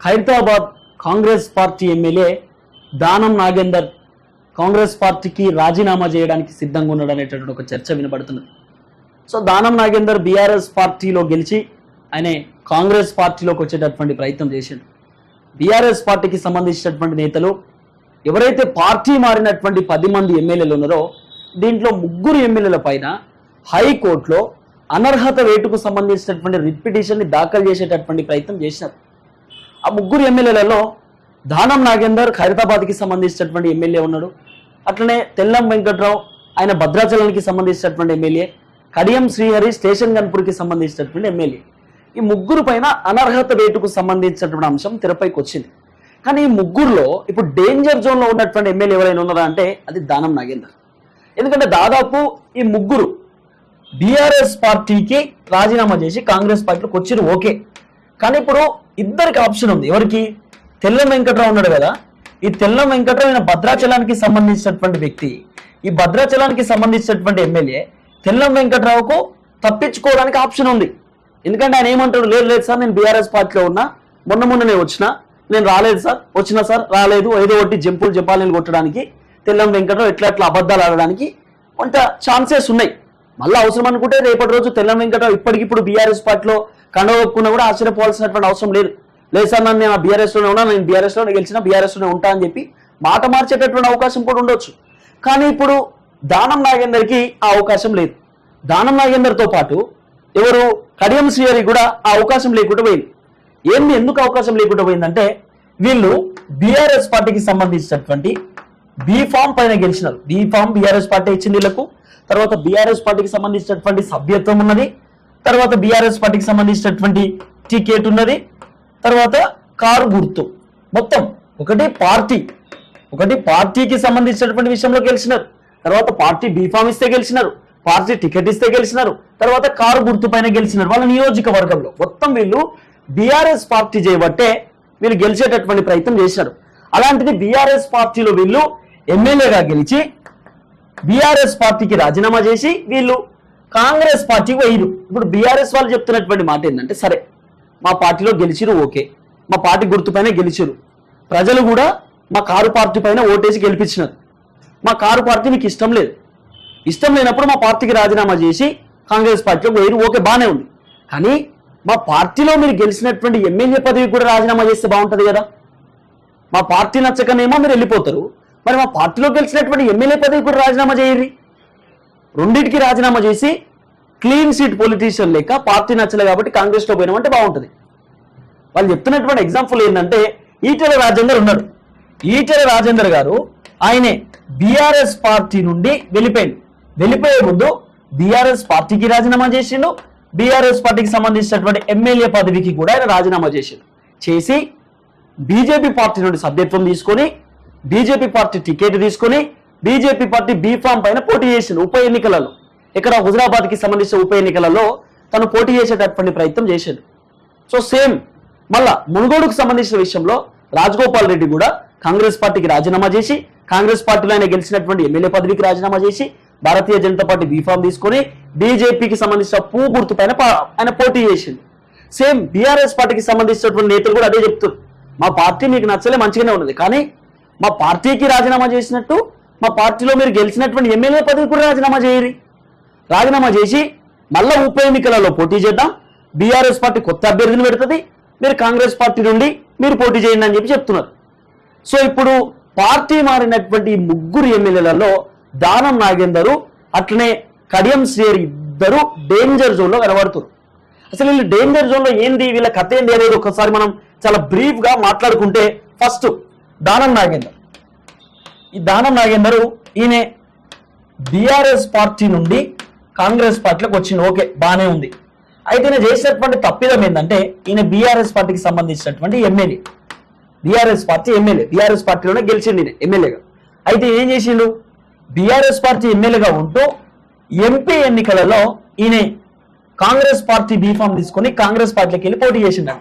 Khairatabad Congress party MLA Danam Nagender Congress పార్టీకి రాజీనామా చేయడానికి సిద్ధంగా ఉన్నాడు అనేటటువంటి ఒక చర్చ వినబడుతున్నది సో దానం నాగేందర్ బీఆర్ఎస్ పార్టీలో గెలిచి ఆయన కాంగ్రెస్ పార్టీలోకి వచ్చేటటువంటి ప్రయత్నం చేశాడు. బీఆర్ఎస్ పార్టీకి సంబంధించినటువంటి నేతలు ఎవరైతే పార్టీ మారినటువంటి పది మంది ఎమ్మెల్యేలు ఉన్నారో దీంట్లో ముగ్గురు ఎమ్మెల్యేల పైన హైకోర్టులో అనర్హత వేటుకు సంబంధించినటువంటి రిట్ పిటిషన్ని దాఖలు చేసేటటువంటి ప్రయత్నం చేసినారు. ఆ ముగ్గురు ఎమ్మెల్యేలలో దానం నాగేందర్ ఖైరతాబాద్కి సంబంధించినటువంటి ఎమ్మెల్యే ఉన్నాడు. అట్లనే తెల్లం వెంకట్రావు ఆయన భద్రాచలానికి సంబంధించినటువంటి ఎమ్మెల్యే కడియం శ్రీహరి స్టేషన్ గన్పూర్కి సంబంధించినటువంటి ఎమ్మెల్యే. ఈ ముగ్గురు పైన అనర్హత వేటుకు సంబంధించినటువంటి అంశం తెరపైకి వచ్చింది. కానీ ఈ ముగ్గురులో ఇప్పుడు డేంజర్ జోన్లో ఉన్నటువంటి ఎమ్మెల్యే ఎవరైనా ఉన్నారా అంటే అది దానం నాగేందర్. ఎందుకంటే దాదాపు ఈ ముగ్గురు బీఆర్ఎస్ పార్టీకి రాజీనామా చేసి కాంగ్రెస్ పార్టీలోకి వచ్చిరు ఓకే. కానీ ఇప్పుడు ఇద్దరికి ఆప్షన్ ఉంది. ఎవరికి? తెల్లం వెంకట్రావు ఉన్నాడు కదా. ఈ తెల్లం వెంకట్రావు ఈయన భద్రాచలానికి సంబంధించినటువంటి వ్యక్తి. ఈ భద్రాచలానికి సంబంధించినటువంటి ఎమ్మెల్యే తెల్లం వెంకట్రావుకు తప్పించుకోవడానికి ఆప్షన్ ఉంది. ఎందుకంటే ఆయన ఏమంటాడు? లేదు లేదు సార్ నేను బీఆర్ఎస్ పార్టీలో ఉన్నా. మొన్న మొన్ననే వచ్చిన. నేను రాలేదు సార్. వచ్చినా సార్ రాలేదు. ఏదో ఒకటి జంపులు జపాలని కొట్టడానికి తెల్లం వెంకట్రావు ఎట్లా ఎట్లా అబద్ధాలు ఆడడానికి కొంత ఛాన్సెస్ ఉన్నాయి. మళ్ళీ అవసరం అనుకుంటే రేపటి రోజు తెల్లం వెంకట్రావు ఇప్పటికిప్పుడు బీఆర్ఎస్ పార్టీలో కండవక్కున్నా కూడా ఆశ్చర్యపోవాల్సినటువంటి అవసరం లేదు. లేదు సార్ నన్ను నేను బీఆర్ఎస్లోనే ఉన్నా. నేను బీఆర్ఎస్లోనే గెలిచిన బీఆర్ఎస్లోనే ఉంటా అని చెప్పి మాట మార్చేటటువంటి అవకాశం కూడా ఉండొచ్చు. కానీ ఇప్పుడు దానం నాగేందర్కి ఆ అవకాశం లేదు. దానం నాగేందర్తో పాటు ఎవరు కడియం శ్రీహరి కూడా ఆ అవకాశం లేకుండా పోయింది. ఏంది ఎందుకు అవకాశం లేకుండా పోయిందంటే వీళ్ళు బీఆర్ఎస్ పార్టీకి సంబంధించినటువంటి బీఫామ్ పైన గెలిచినారు. బీఫామ్ బీఆర్ఎస్ పార్టీ ఇచ్చింది వీళ్ళకు. తర్వాత బీఆర్ఎస్ పార్టీకి సంబంధించినటువంటి సభ్యత్వం ఉన్నది. తర్వాత బీఆర్ఎస్ పార్టీకి సంబంధించినటువంటి టికెట్ ఉన్నది. తర్వాత కారు గుర్తు. మొత్తం ఒకటి పార్టీ. ఒకటి పార్టీకి సంబంధించినటువంటి విషయంలో గెలిచినారు. తర్వాత పార్టీ బీఫామ్ ఇస్తే గెలిచినారు. పార్టీ టికెట్ ఇస్తే గెలిచినారు. తర్వాత కారు గుర్తు పైన గెలిచినారు. వాళ్ళ నియోజకవర్గంలో. మొత్తం వీళ్ళు బీఆర్ఎస్ పార్టీ చేయబట్టే వీళ్ళు గెలిచేటటువంటి ప్రయత్నం చేశారు అలాంటిది బీఆర్ఎస్ పార్టీలో వీళ్ళు ఎమ్మెల్యేగా గెలిచి బీఆర్ఎస్ పార్టీకి రాజీనామా చేసి వీళ్ళు కాంగ్రెస్ పార్టీకి వైరు. ఇప్పుడు బీఆర్ఎస్ వాళ్ళు చెప్తున్నటువంటి మాట ఏంటంటే సరే మా పార్టీలో గెలిచిరు ఓకే. మా పార్టీ గుర్తుపైన గెలిచిరు. ప్రజలు కూడా మా కారు పార్టీ పైన ఓటేసి గెలిపించినారు. మా కారు పార్టీ మీకు ఇష్టం లేదు. ఇష్టం లేనప్పుడు మా పార్టీకి రాజీనామా చేసి కాంగ్రెస్ పార్టీలో వేరు ఓకే బాగానే ఉంది. కానీ మా పార్టీలో మీరు గెలిచినటువంటి ఎమ్మెల్యే పదవికి కూడా రాజీనామా చేస్తే బాగుంటుంది కదా. మా పార్టీ నచ్చకనేమో మీరు వెళ్ళిపోతారు. మరి మా పార్టీలో గెలిచినటువంటి ఎమ్మెల్యే పదవి కూడా రాజీనామా చేయరు రెండింటికి రాజీనామా చేసి క్లీన్ సీట్ పొలిటీషియన్ లేక పార్టీ నచ్చలే కాబట్టి కాంగ్రెస్లో పోయినామంటే బాగుంటుంది. వాళ్ళు చెప్తున్నటువంటి ఎగ్జాంపుల్ ఏంటంటే ఈటెల రాజేందర్ ఉన్నాడు. ఈటెల రాజేందర్ గారు ఆయనే బీఆర్ఎస్ పార్టీ నుండి వెళ్ళిపోయింది వెళ్ళిపోయే ముందు బీఆర్ఎస్ పార్టీకి రాజీనామా చేసిండు. బీఆర్ఎస్ పార్టీకి సంబంధించినటువంటి ఎమ్మెల్యే పదవికి కూడా ఆయన రాజీనామా చేసిండు. చేసి బీజేపీ పార్టీ నుండి సభ్యత్వం తీసుకొని బీజేపీ పార్టీ టికెట్ తీసుకొని బీజేపీ పార్టీ బీఫామ్ పైన పోటీ చేసిండు ఉప ఎన్నికలలో. ఇక్కడ హుజరాబాద్కి సంబంధించిన ఉప ఎన్నికలలో తను పోటీ చేసేటటువంటి ప్రయత్నం చేశాడు సో సేమ్ మళ్ళా మునుగోడుకు సంబంధించిన విషయంలో రాజగోపాల్ రెడ్డి కూడా కాంగ్రెస్ పార్టీకి రాజీనామా చేసి కాంగ్రెస్ పార్టీలో ఆయన గెలిచినటువంటి ఎమ్మెల్యే పదవికి రాజీనామా చేసి భారతీయ జనతా పార్టీ బీఫామ్ తీసుకొని బీజేపీకి సంబంధించిన పూ గుర్తు పైన ఆయన పోటీ చేసిండు. సేమ్ బీఆర్ఎస్ పార్టీకి సంబంధించినటువంటి నేతలు కూడా అదే చెప్తారు మా పార్టీ మీకు నచ్చలే మంచిగానే ఉన్నది. కానీ మా పార్టీకి రాజీనామా చేసినట్టు మా పార్టీలో మీరు గెలిచినటువంటి ఎమ్మెల్యే పదవి కూడా రాజీనామా చేయరు. రాజీనామా చేసి మళ్ళా ఉప ఎన్నికలలో పోటీ చేద్దాం. బీఆర్ఎస్ పార్టీ కొత్త అభ్యర్థిని పెడుతుంది. మీరు కాంగ్రెస్ పార్టీ నుండి మీరు పోటీ చేయండి అని చెప్పి చెప్తున్నారు. సో ఇప్పుడు పార్టీ మారినటువంటి ముగ్గురు ఎమ్మెల్యేలలో దానం నాగేందరు అట్లనే కడియం శ్రీయర్ ఇద్దరు డేంజర్ జోన్లో కనబడుతున్నారు అసలు వీళ్ళు డేంజర్ జోన్లో ఏంది? వీళ్ళ కథ ఏంది అనేది ఒకసారి మనం చాలా బ్రీఫ్గా మాట్లాడుకుంటే ఫస్ట్ దానం నాగేందర్. ఈ దానం నాగేందరు ఈయన బీఆర్ఎస్ పార్టీ నుండి కాంగ్రెస్ పార్టీలోకి వచ్చింది ఓకే బాగానే ఉంది. అయితే ఈయన చేసినటువంటి తప్పిదం ఏంటంటే ఈయన బీఆర్ఎస్ పార్టీకి సంబంధించినటువంటి MLA. BRS party MLA BRS పార్టీలోనే గెలిచిండు ఈయన ఎమ్మెల్యేగా. అయితే ఏం చేసిండు? బీఆర్ఎస్ పార్టీ ఎమ్మెల్యేగా ఉంటూ ఎంపీ ఎన్నికలలో ఈయన కాంగ్రెస్ పార్టీ బీఫామ్ తీసుకొని కాంగ్రెస్ పార్టీలోకి వెళ్ళి పోటీ చేసిండు.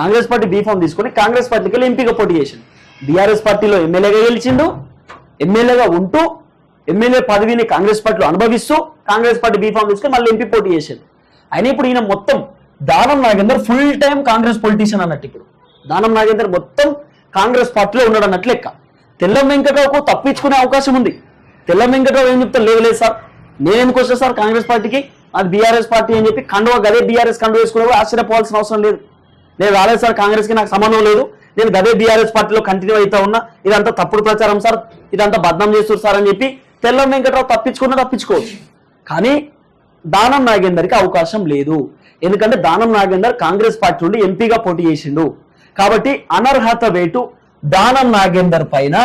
కాంగ్రెస్ పార్టీ బీఫామ్ తీసుకొని కాంగ్రెస్ పార్టీకి వెళ్ళి ఎంపీగా పోటీ చేసిండు. బీఆర్ఎస్ పార్టీలో ఎమ్మెల్యేగా గెలిచిండు ఎమ్మెల్యేగా ఉంటూ ఎమ్మెల్యే పదవిని కాంగ్రెస్ పార్టీలో అనుభవిస్తూ కాంగ్రెస్ పార్టీ బీఫామ్ తీసుకుని మళ్ళీ ఎంపీ పోటీ చేసేది అయినా ఇప్పుడు ఈయన మొత్తం Danam Nagender full time Congress politician అన్నట్టు ఇప్పుడు. దానం నాగేందర్ మొత్తం కాంగ్రెస్ పార్టీలో ఉన్నాడు అన్నట్లు లెక్క. తెల్లం వెంకటరావుకు తప్పించుకునే అవకాశం ఉంది. తెల్లం వెంకటరావు ఏం చెప్తారు లేదు లేదు సార్. నేను ఎందుకు వచ్చా సార్ కాంగ్రెస్ పార్టీకి? అది బీఆర్ఎస్ పార్టీ అని చెప్పి కండువా గదే బీఆర్ఎస్ కండువ వేసుకునే కూడా ఆశ్చర్యపోవాల్సిన అవసరం లేదు. నేను రాలేదు సార్ కాంగ్రెస్కి నాకు సంబంధం లేదు. నేను గదే బీఆర్ఎస్ పార్టీలో కంటిన్యూ అవుతా ఉన్నా. ఇదంతా తప్పుడు ప్రచారం సార్. ఇదంతా బద్నాం చేస్తారు సార్ అని చెప్పి తెల్లం వెంకట్రావు తప్పించుకున్నా తప్పించుకోవచ్చు. కానీ దానం నాగేందర్కి అవకాశం లేదు. ఎందుకంటే దానం నాగేందర్ కాంగ్రెస్ పార్టీ నుండి ఎంపీగా పోటీ చేసిండు. కాబట్టి అనర్హత వేటు దానం నాగేందర్ పైన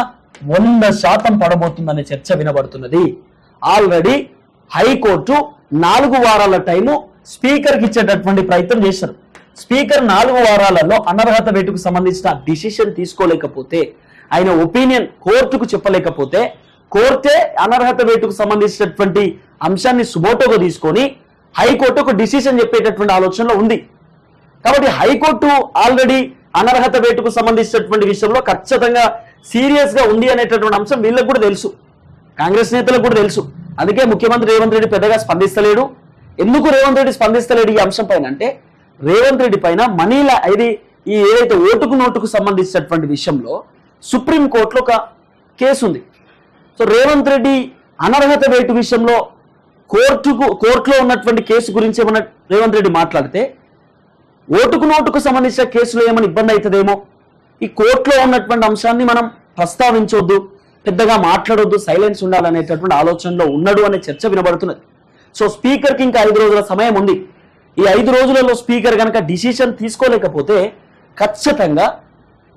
వంద శాతం పడబోతుందనే చర్చ వినబడుతున్నది. ఆల్రెడీ హైకోర్టు నాలుగు వారాల టైము స్పీకర్కి ఇచ్చేటటువంటి ప్రయత్నం చేశారు. స్పీకర్ నాలుగు వారాలలో అనర్హత వేటుకు సంబంధించిన డిసిషన్ తీసుకోలేకపోతే ఆయన ఒపీనియన్ కోర్టుకు చెప్పలేకపోతే కోర్టే అనర్హత వేటుకు సంబంధించినటువంటి అంశాన్ని సుబోటోగా తీసుకొని హైకోర్టు ఒక డిసిషన్ చెప్పేటటువంటి ఆలోచనలో ఉంది. కాబట్టి హైకోర్టు ఆల్రెడీ అనర్హత వేటుకు సంబంధించినటువంటి విషయంలో ఖచ్చితంగా సీరియస్గా ఉంది అనేటటువంటి అంశం వీళ్ళకి కూడా తెలుసు. కాంగ్రెస్ నేతలకు కూడా తెలుసు. అందుకే ముఖ్యమంత్రి రేవంత్ రెడ్డి పెద్దగా స్పందిస్తలేడు. ఎందుకు రేవంత్ రెడ్డి స్పందిస్తలేడు ఈ అంశం పైన అంటే రేవంత్ రెడ్డి పైన మనీల ఇది ఈ ఏదైతే ఓటుకు నోటుకు సంబంధించినటువంటి విషయంలో సుప్రీం కోర్టులో ఒక కేసు ఉంది. సో రేవంత్ రెడ్డి అనర్హత వేటు విషయంలో కోర్టుకు కోర్టులో ఉన్నటువంటి కేసు గురించి ఏమన్నా రేవంత్ రెడ్డి మాట్లాడితే ఓటుకు నోటుకు సంబంధించిన కేసులో ఏమైనా ఇబ్బంది అవుతుందేమో? ఈ కోర్టులో ఉన్నటువంటి అంశాన్ని మనం ప్రస్తావించొద్దు పెద్దగా మాట్లాడొద్దు సైలెన్స్ ఉండాలనేటటువంటి ఆలోచనలో ఉన్నాడు అనే చర్చ వినబడుతున్నది. సో స్పీకర్కి ఇంకా ఐదు రోజుల సమయం ఉంది. ఈ ఐదు రోజులలో స్పీకర్ కనుక డిసిషన్ తీసుకోలేకపోతే ఖచ్చితంగా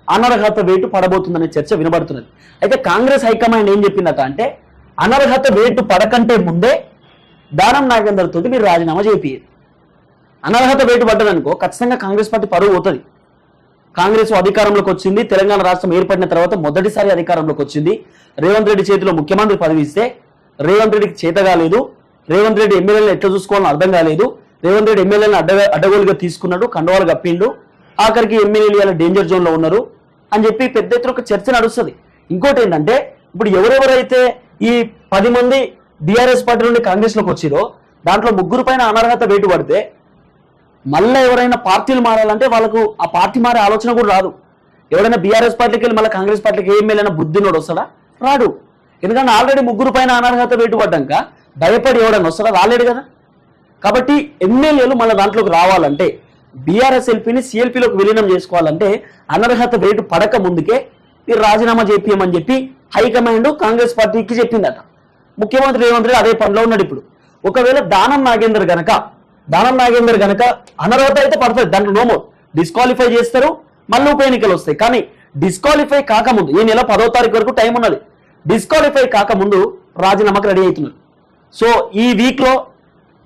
అనర్హత వేటు పడబోతుందనే చర్చ వినబడుతున్నది. అయితే కాంగ్రెస్ హైకమాండ్ ఏం చెప్పిందట అంటే అనర్హత వేటు పడకంటే ముందే దానం నాగేందర్ తోటి మీరు రాజీనామా చేపియ్యారు అనర్హత వేటు పడ్డదనుకో ఖచ్చితంగా కాంగ్రెస్ పార్టీ పరువు పోతుంది. కాంగ్రెస్ అధికారంలోకి వచ్చింది తెలంగాణ రాష్ట్రం ఏర్పడిన తర్వాత మొదటిసారి అధికారంలోకి వచ్చింది. రేవంత్ రెడ్డి చేతిలో ముఖ్యమంత్రి పదవి ఇస్తే రేవంత్ రెడ్డికి చేత కాలేదు రేవంత్ రెడ్డి ఎమ్మెల్యేలు ఎట్లా చూసుకోవాలని అర్థం కాలేదు. రేవంత్ రెడ్డి ఎమ్మెల్యేలను అడ్డ అడ్డగోలుగా తీసుకున్నాడు కండవాలు కప్పిండు. ఆఖరికి ఎమ్మెల్యేలు ఇలా డేంజర్ జోన్లో ఉన్నారు అని చెప్పి పెద్ద ఎత్తున ఒక చర్చ నడుస్తుంది. ఇంకోటి ఏంటంటే ఇప్పుడు ఎవరెవరైతే ఈ పది మంది బీఆర్ఎస్ పార్టీ నుండి కాంగ్రెస్లోకి వచ్చిరో దాంట్లో ముగ్గురు పైన అనర్హత వేటు పడితే మళ్ళీ ఎవరైనా పార్టీలు మారాలంటే వాళ్ళకు ఆ పార్టీ మారే ఆలోచన కూడా రాదు. ఎవరైనా బీఆర్ఎస్ పార్టీకి వెళ్ళి మళ్ళీ కాంగ్రెస్ పార్టీకి ఏ బుద్ధినోడు వస్తాడా? రాడు. ఎందుకంటే ఆల్రెడీ ముగ్గురు పైన అనర్హత వేటు పడ్డాక భయపడి ఎవడన్నా వస్తాడా? రాలేడు కదా. కాబట్టి ఎమ్మెల్యేలు మన దాంట్లోకి రావాలంటే బీఆర్ఎస్ ఎల్పీని సిఎల్పీలోకి విలీనం చేసుకోవాలంటే అనర్హత రేటు పడక ముందుకే మీరు రాజీనామా చేపియమని చెప్పి హైకమాండ్ కాంగ్రెస్ పార్టీకి చెప్పిందట. ముఖ్యమంత్రి రేవంత్ రెడ్డి అదే పనిలో ఉన్నాడు ఇప్పుడు. ఒకవేళ దానం నాగేందర్ గనక దానం నాగేందర్ గనక అనర్హత అయితే పడుతుంది. దాంట్లో నోమో డిస్క్వాలిఫై చేస్తారు మళ్ళీ ఉప ఎన్నికలు వస్తాయి. కానీ డిస్క్వాలిఫై కాకముందు ఈ నెల పదో తారీఖు వరకు టైం ఉన్నది. డిస్క్వాలిఫై కాకముందు రాజీనామాకి రెడీ అవుతున్నారు. సో ఈ వీక్లో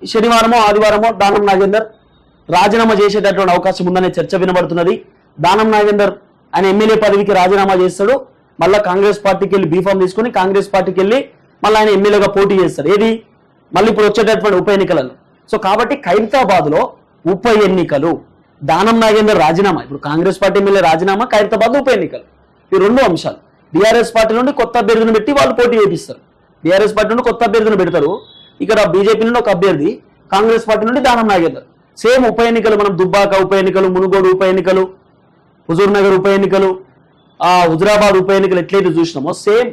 శనివారమో ఆదివారమో దానం నాగేందర్ రాజీనామా చేసేటటువంటి అవకాశం ఉందనే చర్చ వినబడుతున్నది. దానం నాగేందర్ ఆయన ఎమ్మెల్యే పదవికి రాజీనామా చేస్తాడు. మళ్ళా కాంగ్రెస్ పార్టీకి వెళ్ళి బీఫామ్ తీసుకుని కాంగ్రెస్ పార్టీకి వెళ్ళి మళ్ళీ ఆయన ఎమ్మెల్యేగా పోటీ చేస్తాడు. ఏది? మళ్ళీ ఇప్పుడు వచ్చేటటువంటి ఉప ఎన్నికలలో. సో కాబట్టి ఖైరతాబాద్లో ఉప ఎన్నికలు దానం నాగేందర్ రాజీనామా ఇప్పుడు కాంగ్రెస్ పార్టీ ఎమ్మెల్యే రాజీనామా ఖైరతాబాద్ ఉప ఎన్నికలు. ఈ రెండు అంశాలు. బీఆర్ఎస్ పార్టీ నుండి కొత్త అభ్యర్థిని పెట్టి వాళ్ళు పోటీ చేపిస్తారు. బీఆర్ఎస్ పార్టీ నుండి కొత్త అభ్యర్థిని పెడతారు. ఇక్కడ బీజేపీ నుండి ఒక అభ్యర్థి కాంగ్రెస్ పార్టీ నుండి దానం నాగేందర్. సేమ్ ఉప ఎన్నికలు మనం దుబ్బాక ఉప ఎన్నికలు మునుగోడు ఉప ఎన్నికలు హుజూర్ నగర్ ఉప ఎన్నికలు ఆ హుజరాబాద్ ఉప ఎన్నికలు ఎట్లయితే చూసినామో సేమ్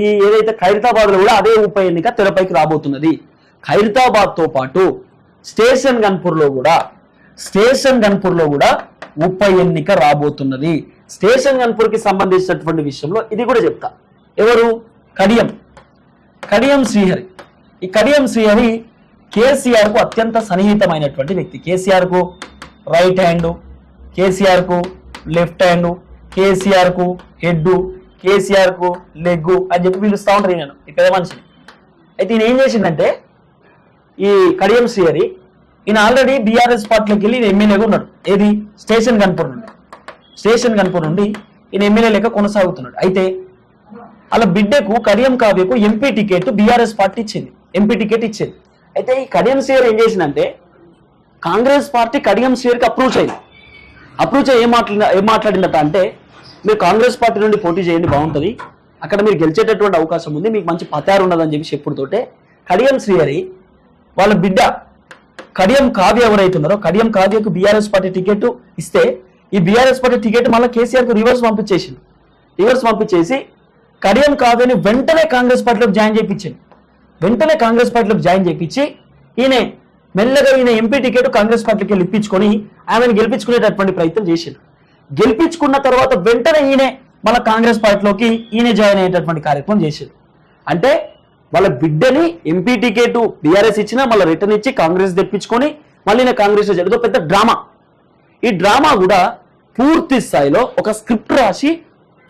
ఈ ఏదైతే ఖైరతాబాద్లో కూడా అదే ఉప ఎన్నిక తెరపైకి రాబోతున్నది. ఖైరతాబాద్తో పాటు స్టేషన్ గన్పూర్లో కూడా స్టేషన్ గన్పూర్లో కూడా ఉప ఎన్నిక రాబోతున్నది. స్టేషన్ గన్పూర్కి సంబంధించినటువంటి విషయంలో ఇది కూడా చెప్తా. ఎవరు? కడియం. కడియం శ్రీహరి. ఈ కడియం శ్రీహరి కేసీఆర్కు అత్యంత సన్నిహితమైనటువంటి వ్యక్తి. కేసీఆర్కు రైట్ హ్యాండ్ కేసీఆర్కు లెఫ్ట్ హ్యాండ్ కేసీఆర్కు హెడ్ కేసీఆర్కు లెగ్ అని చెప్పి పిలుస్తూ ఉంటారు నేను ఈ పెద్ద మనిషిని. అయితే ఈయన ఏం చేసిందంటే ఈ కడియం శ్రీహరి ఈయన ఆల్రెడీ బీఆర్ఎస్ పార్టీలోకి వెళ్ళి ఈయన ఎమ్మెల్యేగా ఉన్నాడు. ఏది? స్టేషన్ కనుపూర్ నుండి. స్టేషన్ కనుపూర్ నుండి ఈయన ఎమ్మెల్యే లెక్క కొనసాగుతున్నాడు. అయితే అలా బిడ్డకు కడియం కావ్యకు ఎంపీ టికెట్ బీఆర్ఎస్ పార్టీ ఇచ్చింది. ఎంపీ టికెట్ ఇచ్చింది. అయితే ఈ కడియం సీఆర్ ఏం చేసిందంటే కాంగ్రెస్ పార్టీ కడియం సీఆర్కి అప్రూవ్ చేయాలి అప్రూవ్ చేయి ఏం మాట్లాడిన ఏం మాట్లాడిందట అంటే మీరు కాంగ్రెస్ పార్టీ నుండి పోటీ చేయండి బాగుంటుంది. అక్కడ మీరు గెలిచేటటువంటి అవకాశం ఉంది మీకు మంచి పతారు ఉన్నదని చెప్పి చెప్పుడుతోటే కడియం శ్రీహరి వాళ్ళ బిడ్డ కడియం కావ్య ఎవరైతే ఉన్నారో కడియం కావ్యకు బీఆర్ఎస్ పార్టీ టికెట్ ఇస్తే ఈ బీఆర్ఎస్ పార్టీ టికెట్ మళ్ళీ కేసీఆర్కు రివర్స్ పంపించేసింది. రివర్స్ పంపించేసి కడియం కావ్యని వెంటనే కాంగ్రెస్ పార్టీలోకి జాయిన్ చేయించింది. వెంటనే కాంగ్రెస్ పార్టీలోకి జాయిన్ చేయించి ఈయన మెల్లగా ఈయన ఎంపీ టికెట్ కాంగ్రెస్ పార్టీకి వెళ్ళి ఇప్పించుకొని ఆమెను గెలిపించుకునేటటువంటి ప్రయత్నం చేసిండు. గెలిపించుకున్న తర్వాత వెంటనే ఈయనే మళ్ళీ కాంగ్రెస్ పార్టీలోకి ఈయన జాయిన్ అయ్యేటటువంటి కార్యక్రమం చేసిండు. అంటే వాళ్ళ బిడ్డని ఎంపీ టికెట్ బీఆర్ఎస్ ఇచ్చినా మళ్ళీ రిటర్న్ ఇచ్చి కాంగ్రెస్ తెప్పించుకొని మళ్ళీ ఈయన కాంగ్రెస్ జరిగింది పెద్ద డ్రామా. ఈ డ్రామా కూడా పూర్తి స్థాయిలో ఒక స్క్రిప్ట్ రాసి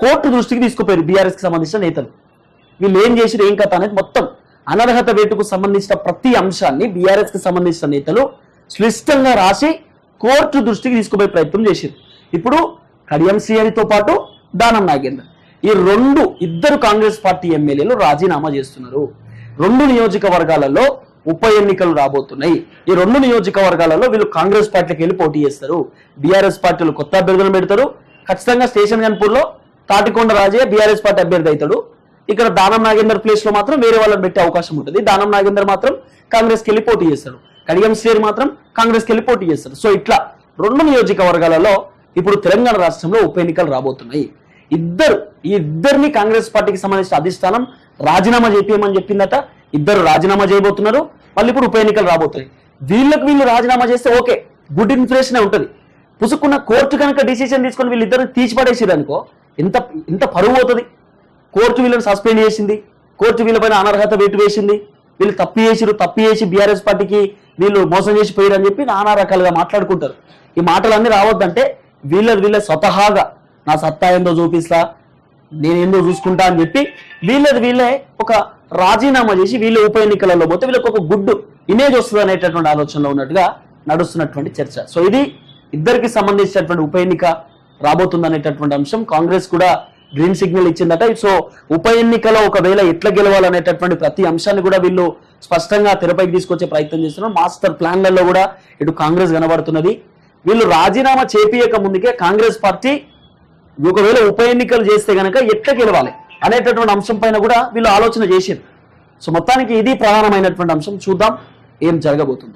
కోర్టు దృష్టికి తీసుకుపోయారు బీఆర్ఎస్కి సంబంధించిన నేతలు. వీళ్ళు ఏం చేసిరు ఏం కథ అనేది మొత్తం. అనర్హత వేటుకు సంబంధించిన ప్రతి అంశాన్ని బీఆర్ఎస్కి సంబంధించిన నేతలు స్పష్టంగా రాసి కోర్టు దృష్టికి తీసుకుపోయే ప్రయత్నం చేశారు. ఇప్పుడు కడియం శ్రీహరితో పాటు దానం నాగేందర్. ఈ రెండు ఇద్దరు కాంగ్రెస్ పార్టీ ఎమ్మెల్యేలు రాజీనామా చేస్తున్నారు. రెండు నియోజకవర్గాలలో ఉప ఎన్నికలు రాబోతున్నాయి. ఈ రెండు నియోజకవర్గాలలో వీళ్ళు కాంగ్రెస్ పార్టీకి వెళ్ళి పోటీ చేస్తారు. బీఆర్ఎస్ పార్టీలు కొత్త అభ్యర్థులను పెడతారు. ఖచ్చితంగా స్టేషన్ గన్పూర్లో తాటికొండ రాజే బీఆర్ఎస్ పార్టీ అభ్యర్థి అవుతాడు. ఇక్కడ దానం నాగేందర్ ప్లేస్లో మాత్రం వేరే వాళ్ళని పెట్టే అవకాశం ఉంటుంది. దానం నాగేందర్ మాత్రం కాంగ్రెస్కి వెళ్ళి పోటీ చేస్తాడు. కడియం శ్రీర్ మాత్రం కాంగ్రెస్కి వెళ్ళి పోటీ చేస్తాడు. సో ఇట్లా రెండు నియోజకవర్గాలలో ఇప్పుడు తెలంగాణ రాష్ట్రంలో ఉప ఎన్నికలు రాబోతున్నాయి. ఇద్దరు ఈ ఇద్దరిని కాంగ్రెస్ పార్టీకి సంబంధించిన అధిష్టానం రాజీనామా చేపించమని చెప్పిందట. ఇద్దరు రాజీనామా చేయబోతున్నారు. మళ్ళీ ఇప్పుడు ఉప ఎన్నికలు రాబోతున్నాయి. వీళ్ళకి వీళ్ళు రాజీనామా చేస్తే ఓకే గుడ్ ఇన్ఫ్లేషన్ ఉంటుంది. పుసుకున్న కోర్టు కనుక డిసిషన్ తీసుకొని వీళ్ళిద్దరు తీసిపడేసిరనుకో ఇంత ఎంత ఎంత పరువు అవుతుంది కోర్టు వీళ్ళని సస్పెండ్ చేసింది. కోర్టు వీళ్ళపైన అనర్హత వేటు వేసింది. వీళ్ళు తప్పు చేసిరు తప్పు చేసి బీఆర్ఎస్ పార్టీకి వీళ్ళు మోసం చేసి పోయారు అని చెప్పి నానా రకాలుగా మాట్లాడుకుంటారు. ఈ మాటలన్నీ రావద్దంటే వీళ్ళ వీళ్ళ స్వతహాగా నా సత్తా ఏందో చూపిస్తా నేనేందో చూసుకుంటా అని చెప్పి వీళ్ళది వీళ్ళే ఒక రాజీనామా చేసి వీళ్ళ ఉప ఎన్నికలలో పోతే వీళ్ళకి ఒక గుడ్ ఇమేజ్ వస్తుంది అనేటటువంటి ఆలోచనలో ఉన్నట్టుగా నడుస్తున్నటువంటి చర్చ. సో ఇది ఇద్దరికి సంబంధించినటువంటి ఉప ఎన్నిక రాబోతుంది అనేటటువంటి అంశం కాంగ్రెస్ కూడా గ్రీన్ సిగ్నల్ ఇచ్చిందట. సో ఉప ఎన్నికలో ఒకవేళ ఎట్లా గెలవాలనేటటువంటి ప్రతి అంశాన్ని కూడా వీళ్ళు స్పష్టంగా తెరపైకి తీసుకొచ్చే ప్రయత్నం చేస్తున్నారు. మాస్టర్ ప్లాన్లలో కూడా ఇటు కాంగ్రెస్ కనబడుతున్నది. వీళ్ళు రాజీనామా చేపియక ముందుకే కాంగ్రెస్ పార్టీ ఒకవేళ ఉప ఎన్నికలు చేస్తే కనుక ఎట్లా గెలవాలి అనేటటువంటి అంశం పైన కూడా వీళ్ళు ఆలోచన చేశారు సో మొత్తానికి ఇది ప్రధానమైనటువంటి అంశం. చూద్దాం ఏం జరగబోతుంది.